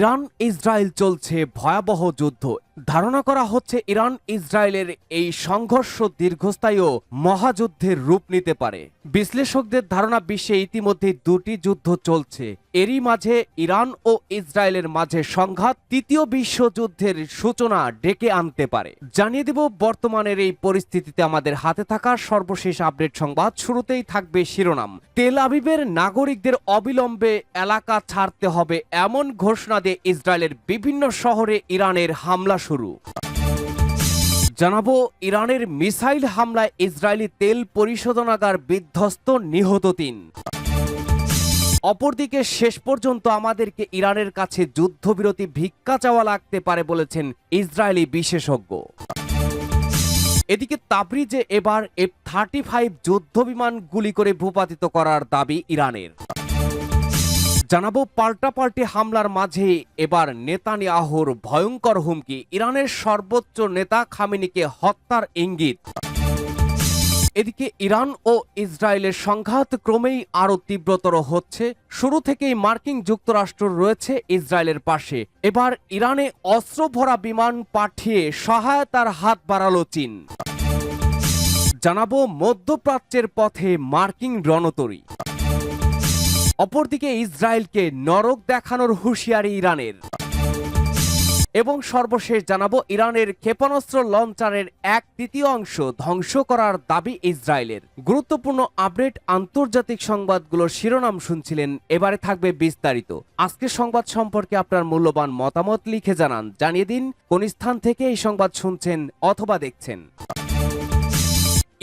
Iran Israel চলছে ভয়াবহ যুদ্ধ। ধারণা করা হচ্ছে ইরান, ইসরায়েলের এই সংঘর্ষ দীর্ঘস্থায়ী মহাযুদ্ধের রূপ নিতে পারে। বিশ্লেষকদের ধারণা, বিশ্বে ইতিমধ্যে দুটি যুদ্ধ চলছে। এরই মাঝে ইরান ও ইসরায়েলের মাঝে সংঘাত তৃতীয় বিশ্বযুদ্ধের সূচনা ডেকে আনতে পারে। জানিয়ে দেব, বর্তমানের এই পরিস্থিতিতে আমাদের হাতে থাকা সর্বশেষ আপডেট সংবাদ। শুরুতেই থাকবে শিরোনাম। তেল আবিবের নাগরিকদের অবিলম্বে এলাকা ছাড়তে হবে এমন ঘোষণা দিয়ে ইসরায়েলের বিভিন্ন শহরে ইরানের হামলা শুরু। জানাব, ইরানের মিসাইল হামলায় ইসরায়েলি তেল পরিশোধনাগার বিধ্বস্ত নিহত তিন। অপরদিকে শেষ পর্যন্ত আমাদেরকে ইরানের কাছে যুদ্ধবিরতি ভিক্ষা চাওয়া লাগতে পারে বলেছেন ইসরায়েলি বিশেষজ্ঞ। এদিকে তাবরিজে এবার এফ থার্টি ফাইভ যুদ্ধ বিমান গুলি করে ভূপাতিত করার দাবি ইরানের। জানাব, পাল্টাপাল্টি হামলার মাঝে এবার নেতানিয়াহুর ভয়ঙ্কর হুমকি। ইরানের সর্বোচ্চ নেতা খামেনিকে হত্যার ইঙ্গিত। এদিকে ইরান ও ইসরায়েলের সংঘাত ক্রমেই আরও তীব্রতর হচ্ছে। শুরু থেকেই মার্কিন যুক্তরাষ্ট্র রয়েছে ইসরায়েলের পাশে। এবার ইরানে অস্ত্র ভরা বিমান পাঠিয়ে সহায়তার হাত বাড়ালো চীন। জানাব, মধ্যপ্রাচ্যের পথে মার্কিন রণতরী। অপরদিকে ইসরায়েলকে নরক দেখানোর হুঁশিয়ারি ইরানের। এবং সর্বশেষ জানাব, ইরানের ক্ষেপণাস্ত্র লঞ্চারের এক তৃতীয় অংশ ধ্বংস করার দাবি ইসরায়েলের। গুরুত্বপূর্ণ আপডেট, আন্তর্জাতিক সংবাদগুলোর শিরোনাম শুনছিলেন, এবারে থাকবে বিস্তারিত। আজকের সংবাদ সম্পর্কে আপনার মূল্যবান মতামত লিখে জানান। জানিয়ে দিন, কোন স্থান থেকে এই সংবাদ শুনছেন অথবা দেখছেন।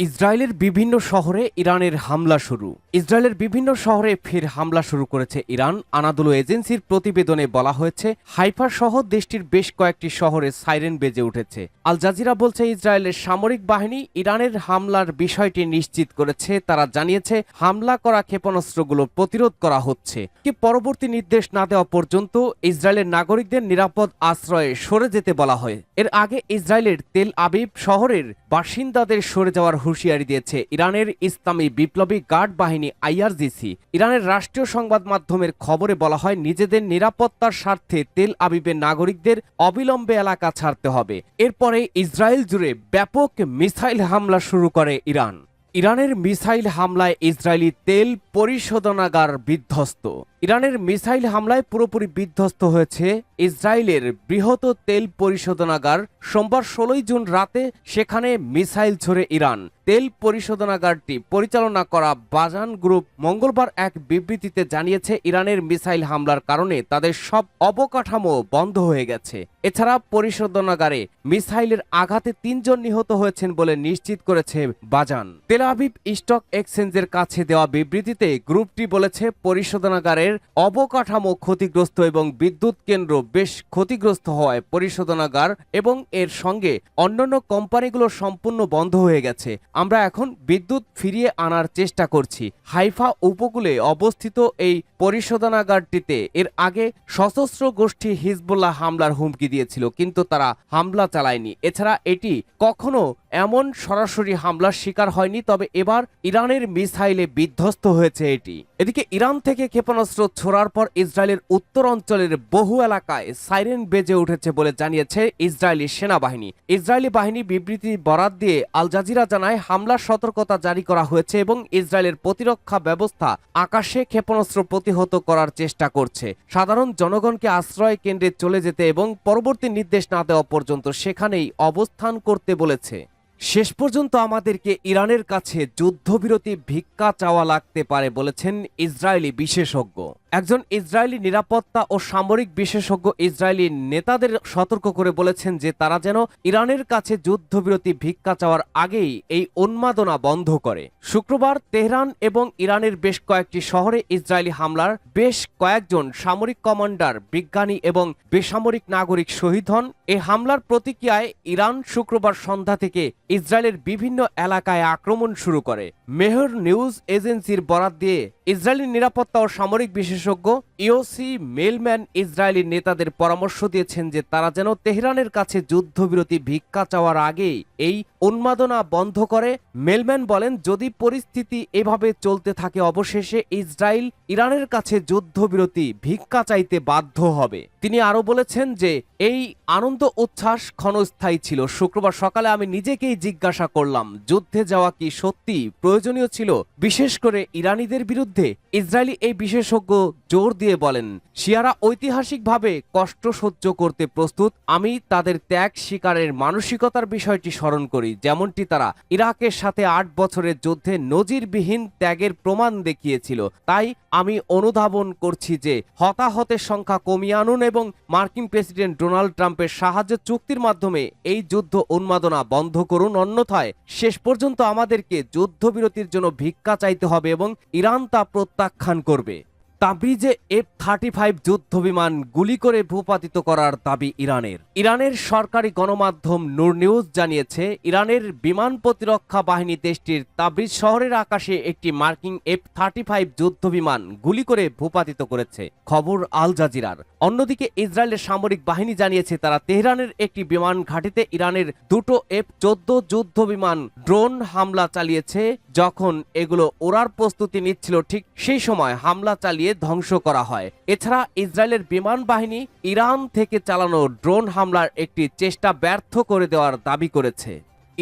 ইসরায়েলের বিভিন্ন শহরে ইরানের হামলা শুরু। ইসরায়েলের বিভিন্ন শহরে ফের হামলা শুরু করেছে ইরান। আনাদুলো এজেন্সির প্রতিবেদনে বলা হয়েছে হাইফা সহ দেশটির বেশ কয়েকটি শহরে সাইরেন বেজে উঠেছে। আল জাজিরা বলছে, ইসরায়েলের সামরিক বাহিনী ইরানের হামলার বিষয়টি নিশ্চিত করেছে। তারা জানিয়েছে, হামলা করা ক্ষেপণাস্ত্রগুলো প্রতিরোধ করা হচ্ছে। কি পরবর্তী নির্দেশ না দেওয়া পর্যন্ত ইসরায়েলের নাগরিকদের নিরাপদ আশ্রয়ে সরে যেতে বলা হয়। এর আগে ইসরায়েলের তেল আবিব শহরের বাসিন্দাদের সরে যাওয়ার হুঁশিয়ারি দিয়েছে ইরানের ইসলামী বিপ্লবী গার্ড বাহিনী আইআরজিসি। ইরানের রাষ্ট্রীয় সংবাদ মাধ্যমের খবরে বলা হয়, নিজেদের নিরাপত্তার স্বার্থে তেল আবিবের নাগরিকদের অবিলম্বে এলাকা ছাড়তে হবে। এরপরে ইসরায়েল জুড়ে ব্যাপক মিসাইল হামলা শুরু করে ইরান। ইরানের মিসাইল হামলায় ইসরায়েলি তেল পরিশোধনাগার বিধ্বস্ত। ইরানের মিসাইল হামলায় পুরোপুরি বিধ্বস্ত হয়েছে ইসরায়েলের বৃহৎ তেল পরিশোধনাগার। সোমবার ষোলোই জুন রাতে সেখানে মিসাইল ছড়ে ইরান। তেল পরিশোধনাগারটি পরিচালনা করা বাজান গ্রুপ মঙ্গলবার এক বিবৃতিতে জানিয়েছে, ইরানের মিসাইল হামলার কারণে তাদের সব অবকাঠামো বন্ধ হয়ে গেছে। এছাড়া পরিশোধনাগারে মিসাইলের আঘাতে তিনজন নিহত হয়েছেন বলে নিশ্চিত করেছে বাজান। তেল স্টক এক্সচেঞ্জের কাছে দেওয়া বিবৃতিতে গ্রুপটি বলেছে পরিশোধনাগারের অবকাঠামো ক্ষতিগ্রস্ত এবং বিদ্যুৎ কেন্দ্র বেশ ক্ষতিগ্রস্ত হওয়ায় পরিশোধনাগার এবং এর সঙ্গে অন্যান্য কোম্পানিগুলো সম্পূর্ণ বন্ধ হয়ে গেছে। আমরা এখন বিদ্যুৎ ফিরিয়ে আনার চেষ্টা করছি। হাইফা উপকূলে অবস্থিত এই পরিশোধনাগারটিতে এর আগে সশস্ত্র গোষ্ঠী হিজবুল্লাহ হামলার হুমকি দিয়েছিল, কিন্তু তারা হামলা চালায়নি। এছাড়া এটি কখনো এমন সরাসরি হামলার শিকার হয়নি, তবে এবার ইরানের মিসাইলে বিধ্বস্ত হয়েছে এটি। এদিকে ইরান থেকে ক্ষেপণাস্ত্র ছোড়ার পর ইসরায়েলের উত্তর অঞ্চলের বহু এলাকায় সাইরেন বেজে উঠেছে বলে জানিয়েছে ইসরায়েলি সেনাবাহিনী। ইসরায়েলি বাহিনী বিবৃতি বরাত দিয়ে আল জাজিরা জানায়, হামলার সতর্কতা জারি করা হয়েছে এবং ইসরায়েলের প্রতিরক্ষা ব্যবস্থা আকাশে ক্ষেপণাস্ত্র প্রতিহত করার চেষ্টা করছে। সাধারণ জনগণকে আশ্রয় কেন্দ্রে চলে যেতে এবং পরবর্তী নির্দেশ না দেওয়া পর্যন্ত সেখানেই অবস্থান করতে বলেছে। শেষ পর্যন্ত আমাদেরকে ইরানের কাছে যুদ্ধবিরতি ভিক্ষা চাওয়া লাগতে পারে বলেছেন ইসরায়েলি বিশেষজ্ঞ। একজন ইসরায়েলি নিরাপত্তা ও সামরিক বিশেষজ্ঞ ইসরায়েলি নেতাদের সতর্ক করে বলেছেন যে তারা যেন ইরানের কাছে যুদ্ধবিরতি ভিক্ষা চাওয়ার আগেই এই উন্মাদনা বন্ধ করে। শুক্রবার তেহরান এবং ইরানের বেশ কয়েকটি শহরে ইসরায়েলি হামলার বেশ কয়েকজন সামরিক কমান্ডার, বিজ্ঞানী এবং বেসামরিক নাগরিক শহীদ হন। এই হামলার প্রতিক্রিয়ায় ইরান শুক্রবার সন্ধ্যা থেকে ইসরায়েলের বিভিন্ন এলাকায় আক্রমণ শুরু করে। মেহর নিউজ এজেন্সির বরাত দিয়ে ইসরায়েলি নিরাপত্তা ও সামরিক বিশেষজ্ঞ ইওসি মেলম্যান ইসরায়েলি নেতাদের পরামর্শ দিয়েছেন যে তারা যেন তেহরানের কাছে যুদ্ধবিরতি ভিক্ষা চাওয়ার আগে এই উন্মাদনা বন্ধ করে। মেলম্যান বলেন, যদি পরিস্থিতি এভাবে চলতে থাকে, অবশেষে ইসরায়েল ইরানের কাছে যুদ্ধবিরতি ভিক্ষা চাইতে বাধ্য হবে। তিনি আরও বলেছেন যে, এই আনন্দ উচ্ছ্বাস ক্ষণস্থায়ী ছিল। শুক্রবার সকালে আমি নিজেকেই জিজ্ঞাসা করলাম, যুদ্ধে যাওয়া কি সত্যি প্রয়োজনীয় ছিল? বিশেষ করে ইরানিদের বিরুদ্ধে। ইসরায়েলি এই বিশেষজ্ঞ জোর দিয়ে বলেন, শিয়ারা ঐতিহাসিকভাবে কষ্ট সহ্য করতে প্রস্তুত। আমি তাদের ত্যাগ, শিকারের মানসিকতার বিষয়টি স্মরণ করি, যেমনটি তারা ইরাকের সাথে আট বছরের যুদ্ধে নজিরবিহীন ত্যাগের প্রমাণ দেখিয়েছিল। তাই আমি অনুধাবন করছি যে হতাহতের সংখ্যা কমিয়ে আনুন এবং মার্কিন প্রেসিডেন্ট ডোনাল্ড ট্রাম্পের সাহায্য চুক্তির মাধ্যমে এই যুদ্ধ উন্মাদনা বন্ধ করুন। অন্যথায় শেষ পর্যন্ত আমাদেরকে যুদ্ধবিরতির জন্য ভিক্ষা চাইতে হবে এবং ইরান তা প্রত্যাখ্যান করবে। তাবরিজে এফ থার্টি ফাইভ যুদ্ধ বিমান গুলি করে ভূপাতিত করার দাবি ইরানের। ইরানের সরকারি গণমাধ্যম নূর নিউজ জানিয়েছে, ইরানের বিমান প্রতিরক্ষা বাহিনী দেশটির তাবরিজ শহরের আকাশে একটি মার্কিন এফ থার্টি ফাইভ যুদ্ধ বিমান গুলি করে ভূপাতিত করেছে, খবর আল জাজিরার। অন্যদিকে ইসরায়েলের সামরিক বাহিনী জানিয়েছে, তারা তেহরানের একটি বিমান ঘাঁটিতে ইরানের দুটো এফ চোদ্দ যুদ্ধ বিমান ড্রোন হামলা চালিয়েছে। যখন এগুলো ওড়ার প্রস্তুতি নিচ্ছিল, ঠিক সেই সময় হামলা চালিয়ে ধ্বংস করা হয়। এছাড়া ইসরায়েলের বিমান বাহিনী ইরান থেকে চালানো ড্রোন হামলার একটি চেষ্টা ব্যর্থ করে দেওয়ার দাবি করেছে।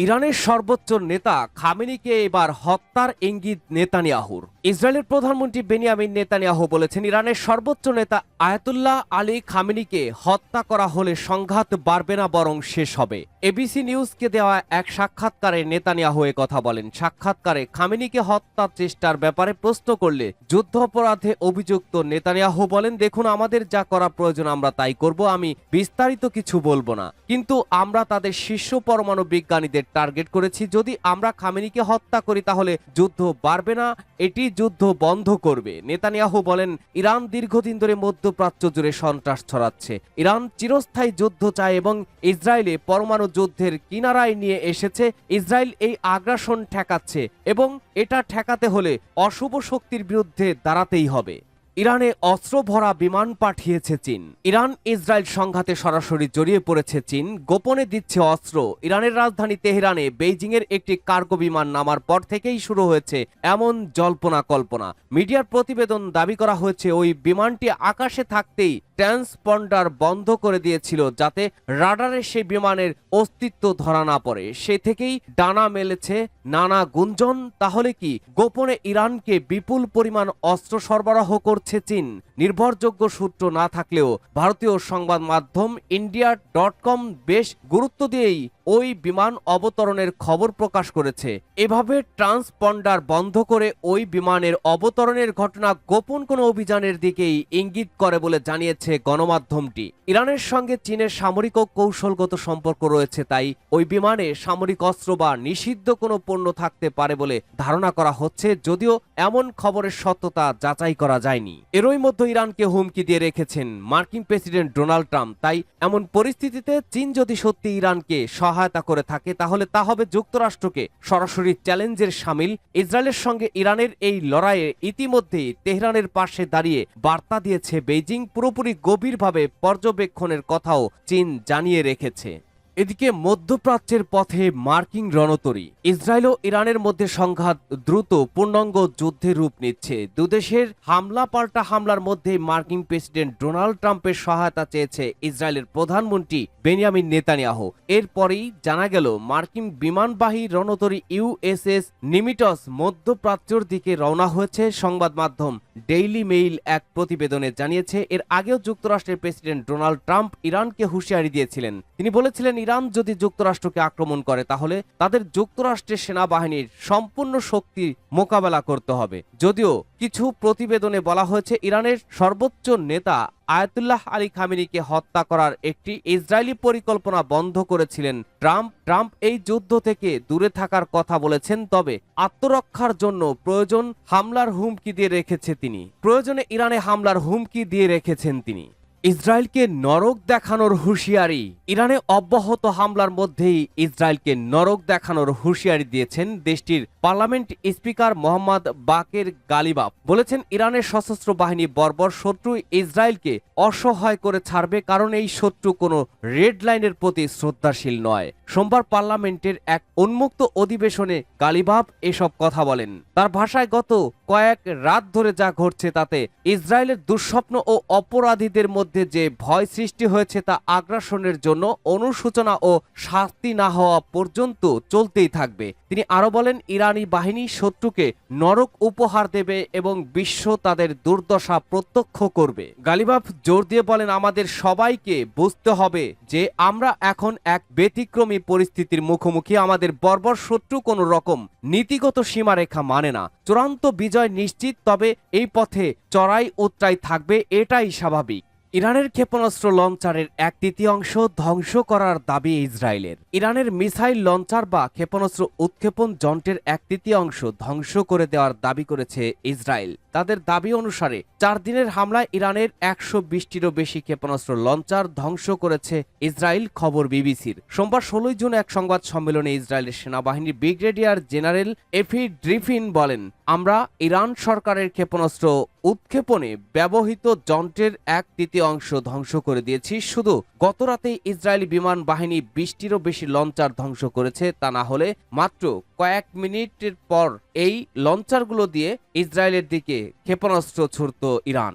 ইরানের সর্বোচ্চ নেতা খামেনিকে এবার হত্যার ইঙ্গিত নেতানিয়াহুর। ইসরায়েলের প্রধানমন্ত্রী বেনিয়ামিন নেতানিয়াহু বলেছেন, ইরানের সর্বোচ্চ নেতা আয়াতুল্লাহ আলী খামেনিকে হত্যা করা হলে সংঘাত বাড়বে না, বরং শেষ হবে। এবিসি নিউজকে দেওয়া এক সাক্ষাৎকারে নেতানিয়াহু কথা বলেন, সাক্ষাৎকারে খামেনিকে হত্যার চেষ্টার ব্যাপারে প্রশ্ন করলে যুদ্ধ অপরাধে অভিযুক্ত নেতানিয়াহু বলেন, দেখুন, আমাদের যা করা প্রয়োজন, আমরা তাই করব, আমি বিস্তারিত কিছু বলব না। কিন্তু আমরা তাদের শীর্ষ পরমাণু বিজ্ঞানীদের টার্গেট করেছি। যদি আমরা খামেনিকে হত্যা করি, তাহলে যুদ্ধ বাড়বে না, এটি যুদ্ধ বন্ধ করবে। নেতানিয়াহু বলেন, ইরান দীর্ঘদিন ধরে মধ্যপ্রাচ্য জুড়ে সন্ত্রাস ছড়াচ্ছে। ইরান চিরস্থায়ী যুদ্ধ চায় এবং ইসরায়েলে পরমাণু যুদ্ধের কিনারায় নিয়ে এসেছে। ইসরায়েল এই আগ্রাসন ঠেকাচ্ছে এবং এটা ঠেকাতে হলে অশুভ শক্তির বিরুদ্ধে দাঁড়াতেই হবে। ইরানে অস্ত্র ভরা বিমান পাঠিয়েছে চীন। ইরান ইসরায়েল সংঘাতে সরাসরি জড়িয়ে পড়েছে চীন। গোপনে দিচ্ছে অস্ত্র। ইরানের রাজধানী তেহরানে বেইজিংয়ের একটি কার্গো বিমান নামার পর থেকেই শুরু হয়েছে এমন জল্পনা কল্পনা। মিডিয়ার প্রতিবেদন দাবি করা হয়েছে, ওই বিমানটি আকাশে থাকতেই ট্রান্সপন্ডার বন্ধ করে দিয়েছিল যাতে রাডারে সেই বিমানের অস্তিত্ব ধরা না পড়ে। সে থেকেই ডানা মেলেছে, নানা গুঞ্জন। তাহলে কি গোপনে ইরানকে বিপুল পরিমাণ অস্ত্র সরবরাহ করছে চীন? নির্ভরযোগ্য সূত্র না থাকলেও ভারতীয় সংবাদ মাধ্যম ইন্ডিয়া ডট কম বেশ গুরুত্ব দিয়েই ওই বিমান অবতরণের খবর প্রকাশ করেছে। এভাবে ট্রান্সপন্ডার বন্ধ করে ওই বিমানের অবতরণের ঘটনা গোপন কোনো অভিযানের দিকেই ইঙ্গিত করে বলে জানিয়েছে গণমাধ্যমটি। ইরানের সঙ্গে চীনের সামরিক ও কৌশলগত সম্পর্ক রয়েছে তাই ওই বিমানে সামরিক অস্ত্র বা নিষিদ্ধ কোনো পণ্য থাকতে পারে বলে ধারণা করা হচ্ছে, যদিও এমন খবরের সত্যতা যাচাই করা যায়নি। এরই মধ্যে ইরানকে হুমকি দিয়ে রেখেছেন মার্কিন প্রেসিডেন্ট ডোনাল্ড ট্রাম্প। তাই এমন পরিস্থিতিতে চীন যদি সত্যি ইরানকে সহায়তা করে থাকে, তাহলে তা হবে যুক্তরাষ্ট্রকে সরাসরি চ্যালেঞ্জের সামিল। ইসরায়েলের সঙ্গে ইরানের এই লড়াইয়ে ইতিমধ্যেই তেহরানের পাশে দাঁড়িয়ে বার্তা দিয়েছে বেইজিং, পুরোপুরি গভীরভাবে পর্যবেক্ষণের কথাও চীন জানিয়ে রেখেছে। এদিকে মধ্যপ্রাচ্যের পথে মার্কিন রণতরী। ইসরায়েল ও ইরানের মধ্যে সংঘাত দ্রুত পূর্ণাঙ্গ যুদ্ধের রূপ নিচ্ছে। দুদেশের হামলা পাল্টা হামলার মধ্যে মার্কিন প্রেসিডেন্ট ডোনাল্ড ট্রাম্পের সহায়তা চেয়েছে ইসরায়েলের প্রধানমন্ত্রী বেনিয়ামিন নেতানিয়াহ। এরপরেই জানা গেল, মার্কিন বিমানবাহী রণতরী ইউএসএস নিমিটস মধ্যপ্রাচ্যর দিকে রওনা হয়েছে সংবাদ মাধ্যম। ডেইলি মেইল এক প্রতিবেদনে জানিয়েছে, এর আগেও যুক্তরাষ্ট্রের প্রেসিডেন্ট ডোনাল্ড ট্রাম্প ইরানকে হুঁশিয়ারি দিয়েছিলেন। তিনি বলেছিলেন, ইরান যদি যুক্তরাষ্ট্রকে আক্রমণ করে, তাহলে তাদের যুক্তরাষ্ট্রের সেনাবাহিনীর সম্পূর্ণ শক্তি মোকাবেলা করতে হবে। যদিও কিছু প্রতিবেদনে বলা হয়েছে, ইরানের সর্বোচ্চ নেতা আয়াতুল্লাহ আলী খামিনিকে হত্যা করার একটি ইসরায়েলি পরিকল্পনা বন্ধ করেছিলেন ট্রাম্প। ট্রাম্প এই যুদ্ধ থেকে দূরে থাকার কথা বলেছেন, তবে আত্মরক্ষার জন্য প্রয়োজন হামলার হুমকি দিয়ে রেখেছে তিনি। প্রয়োজনে ইরানে হামলার হুমকি দিয়ে রেখেছেন তিনি। ইসরায়েলকে নরক দেখানোর হুঁশিয়ারি। ইরানে অব্যাহত হামলার মধ্যেই ইসরায়েলকে নরক দেখানোর হুঁশিয়ারি দিয়েছেন দেশটির parliament speaker Mohammad Baqer Ghalibaf. বলেছেন, ইরানের সশস্ত্র বাহিনী বর্বর শত্রু, ইসরায়েলকে অসহায় করে ছাড়বে কারণ এই শত্রু কোনো রেড লাইনের প্রতি শ্রদ্ধাশীল নয়। সোমবার পার্লামেন্টের এক উন্মুক্ত অধিবেশনে গালিবাব এসব কথা বলেন। তার ভাষায় গত কয়েক রাত ধরে যা ঘটছে তাতে ইসরায়েলের দুঃস্বপ্ন ও অপরাধীদের মধ্যে যে ভয় সৃষ্টি হয়েছে তা আগ্রাসনের জন্য অনুসূচনা ও শাস্তি না হওয়া পর্যন্ত চলতেই থাকবে। তিনি আরও বলেন, ইরানি বাহিনী শত্রুকে নরক উপহার দেবে এবং বিশ্ব তাদের দুর্দশা প্রত্যক্ষ করবে। গালিবাফ জোর দিয়ে বলেন, আমাদের সবাইকে বুঝতে হবে যে আমরা এখন এক ব্যতিক্রমী পরিস্থিতির মুখোমুখি। আমাদের বর্বর শত্রু কোনো রকম নীতিগত সীমারেখা মানে না। চূড়ান্ত বিজয় নিশ্চিত, তবে এই পথে চড়াই উত্তরাই থাকবে, এটাই স্বাভাবিক। ইরানের ক্ষেপণাস্ত্র লঞ্চারের এক তৃতীয়াংশ ধ্বংস করার দাবি ইসরায়েলের। ইরানের মিসাইল লঞ্চার বা ক্ষেপণাস্ত্র উৎক্ষেপণ যন্ত্রের এক তৃতীয়াংশ ধ্বংস করে দেওয়ার দাবি করেছে ইসরায়েল। তাদের দাবি অনুসারে, চার দিনের হামলায় ইরানের একশো বিশটিরও বেশি ক্ষেপণাস্ত্র লঞ্চার ধ্বংস করেছে ইসরায়েল, খবর বিবিসির। সোমবার ষোলোই জুন এক সংবাদ সম্মেলনে ইসরায়েলের সেনাবাহিনীর ব্রিগেডিয়ার জেনারেল এফি ড্রিফিন বলেন, আমরা ইরান সরকারের ক্ষেপণাস্ত্র উৎক্ষেপণে ব্যবহৃত যন্ত্রের এক তৃতীয়াংশ ধ্বংস করে দিয়েছি। শুধু গত রাতে ইসরায়েলি বিমান বাহিনী বিশটিরও বেশি লঞ্চার ধ্বংস করেছে, তা না হলে মাত্র কয়েক মিনিটের পর এই লঞ্চারগুলো দিয়ে ইসরায়েলের দিকে ক্ষেপণাস্ত্র ছুড়ত ইরান।